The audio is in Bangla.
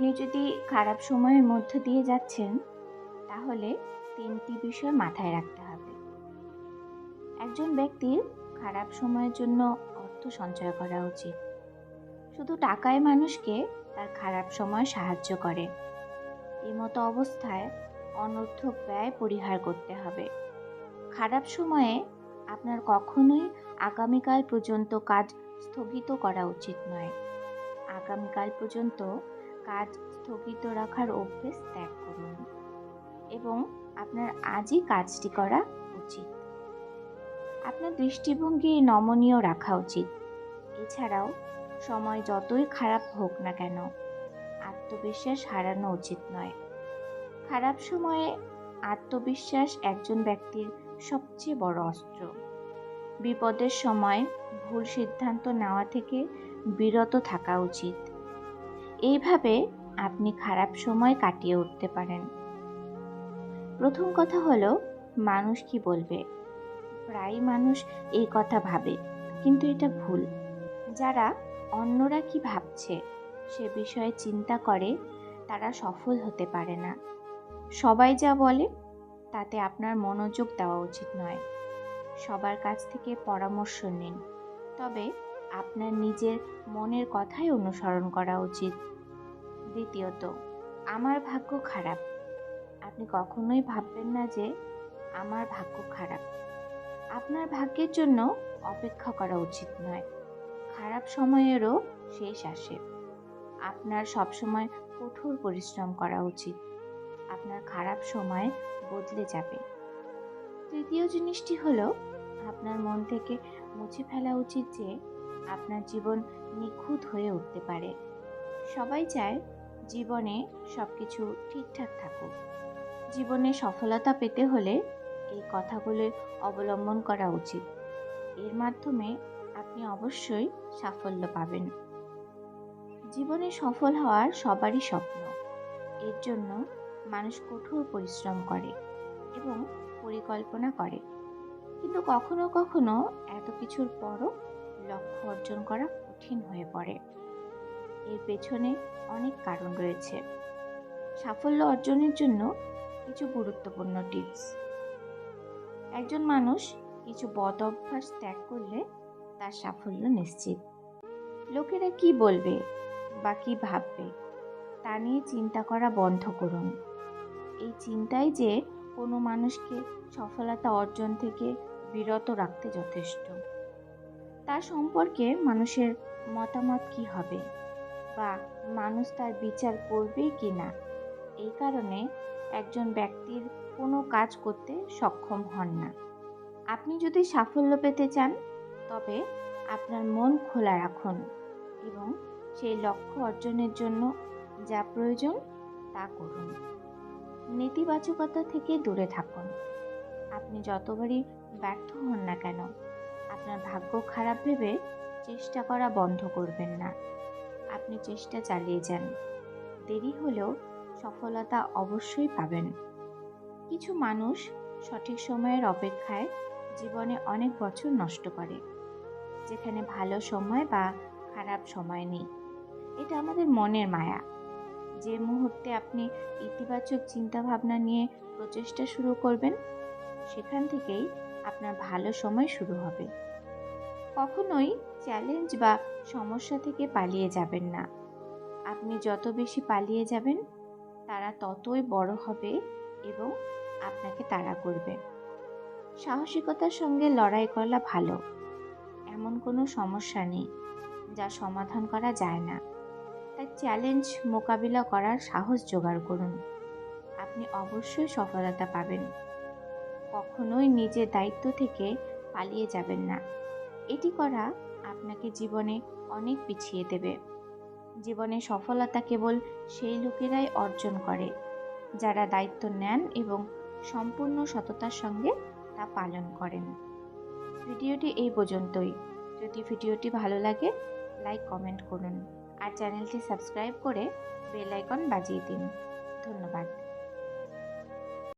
আপনি যদি খারাপ সময়ের মধ্য দিয়ে যাচ্ছেন, তাহলে তিনটি বিষয় মাথায় রাখতে হবে। একজন ব্যক্তির খারাপ সময়ের জন্য অর্থ সঞ্চয় করা উচিত। শুধু টাকায় মানুষকে তার খারাপ সময় সাহায্য করে। এই মতো অবস্থায় অনর্থক ব্যয় পরিহার করতে হবে। খারাপ সময়ে আপনার কখনোই আগামীকাল পর্যন্ত কাজ স্থগিত করা উচিত নয়। আগামীকাল পর্যন্ত কাজ স্থগিত রাখার অভ্যেস ত্যাগ করুন এবং আপনার আজই কাজটি করা উচিত। আপনার দৃষ্টিভঙ্গি নমনীয় রাখা উচিত। এছাড়াও সময় যতই খারাপ হোক না কেন, আত্মবিশ্বাস হারানো উচিত নয়। খারাপ সময়ে আত্মবিশ্বাস একজন ব্যক্তির সবচেয়ে বড় অস্ত্র। বিপদের সময় ভুল সিদ্ধান্ত নেওয়া থেকে বিরত থাকা উচিত। এইভাবে আপনি খারাপ সময় কাটিয়ে উঠতে পারেন। প্রথম কথা হলো, মানুষ কি বলবে? প্রায় মানুষ এই কথা ভাবে, কিন্তু এটা ভুল। যারা অন্যরা কি ভাবছে সে বিষয়ে চিন্তা করে, তারা সফল হতে পারে না। সবাই যা বলে, তাতে আপনার মনোযোগ দেওয়া উচিত নয়। সবার কাছ থেকে পরামর্শ নিন। তবে আপনার নিজের মনের কথাই অনুসরণ করা উচিত। দ্বিতীয়ত, আমার ভাগ্য খারাপ। আপনি কখনোই ভাববেন না যে আমার ভাগ্য খারাপ। আপনার ভাগ্যের জন্য অপেক্ষা করা উচিত নয়। খারাপ সময়েরও শেষ আসে। আপনার সবসময় কঠোর পরিশ্রম করা উচিত। আপনার খারাপ সময় বদলে যাবে। তৃতীয় জিনিসটি হলো, আপনার মন থেকে মুছে ফেলা উচিত যে আপনার জীবন নিখুঁত হয়ে উঠতে পারে। সবাই চায় জীবনে সব কিছু ঠিকঠাক থাকুক। জীবনে সফলতা পেতে হলে এই কথাগুলো অবলম্বন করা উচিত। এর মাধ্যমে আপনি অবশ্যই সাফল্য পাবেন। জীবনে সফল হওয়ার সবারই স্বপ্ন। এর জন্য মানুষ কঠোর পরিশ্রম করে এবং পরিকল্পনা করে। কিন্তু কখনো কখনো এত কিছুর পরও লক্ষ্য অর্জন করা কঠিন হয়ে পড়ে। এর পেছনে অনেক কারণ রয়েছে। সাফল্য অর্জনের জন্য কিছু গুরুত্বপূর্ণ টিপস একজন মানুষ কিছু বদ অভ্যাস ত্যাগ করলে তার সাফল্য নিশ্চিত। লোকেরা কি বলবে বা কি ভাববে তা নিয়ে চিন্তা করা বন্ধ করুন। এই চিন্তাই যে কোনো মানুষকে সফলতা অর্জন থেকে বিরত রাখতে যথেষ্ট। তার সম্পর্কে মানুষের মতামত কি হবে? বা মানুষ তার বিচার করবে কি না? এই কারণে একজন ব্যক্তির কোনো কাজ করতে সক্ষম হন না। আপনি যদি সাফল্য পেতে চান, তবে আপনার মন খোলা রাখুন এবং সেই লক্ষ্য অর্জনের জন্য যা প্রয়োজন তা করুন। নেতিবাচকতা থেকে দূরে থাকুন। আপনি যতবারই ব্যর্থ হন না কেন, আপনার ভাগ্য খারাপ ভেবে চেষ্টা করা বন্ধ করবেন না। আপনি চেষ্টা চালিয়ে যান। দেরি হলেও সফলতা অবশ্যই পাবেন। কিছু মানুষ সঠিক সময়ের অপেক্ষায় জীবনে অনেক বছর নষ্ট করে, যেখানে ভালো সময় বা খারাপ সময় নেই। এটা আমাদের মনের মায়া। যে মুহূর্তে আপনি ইতিবাচক চিন্তাভাবনা নিয়ে প্রচেষ্টা শুরু করবেন, সেখান থেকেই আপনার ভালো সময় শুরু হবে। কখনোই চ্যালেঞ্জ বা সমস্যা থেকে পালিয়ে যাবেন না। আপনি যত বেশি পালিয়ে যাবেন, তারা ততই বড় হবে এবং আপনাকে তাড়া করবে। সাহসিকতার সঙ্গে লড়াই করা ভালো। এমন কোনো সমস্যা নেই, যা সমাধান করা যায় না। তাই চ্যালেঞ্জ মোকাবিলা করার সাহস জোগাড় করুন। আপনি অবশ্যই সফলতা পাবেন। কখনোই নিজের দায়িত্ব থেকে পালিয়ে যাবেন না। এটি করা আপনাকে জীবনে অনেক পিছিয়ে দেবে। জীবনে সফলতা কেবল সেই লোকেরাই অর্জন করে, যারা দায়িত্ব নেন এবং সম্পূর্ণ সততার সঙ্গে তা পালন করেন। ভিডিওটি এই পর্যন্তই। যদি ভিডিওটি ভালো লাগে, লাইক, কমেন্ট করুন। আর চ্যানেলটি সাবস্ক্রাইব করে বেল আইকন বাজিয়ে দিন। ধন্যবাদ।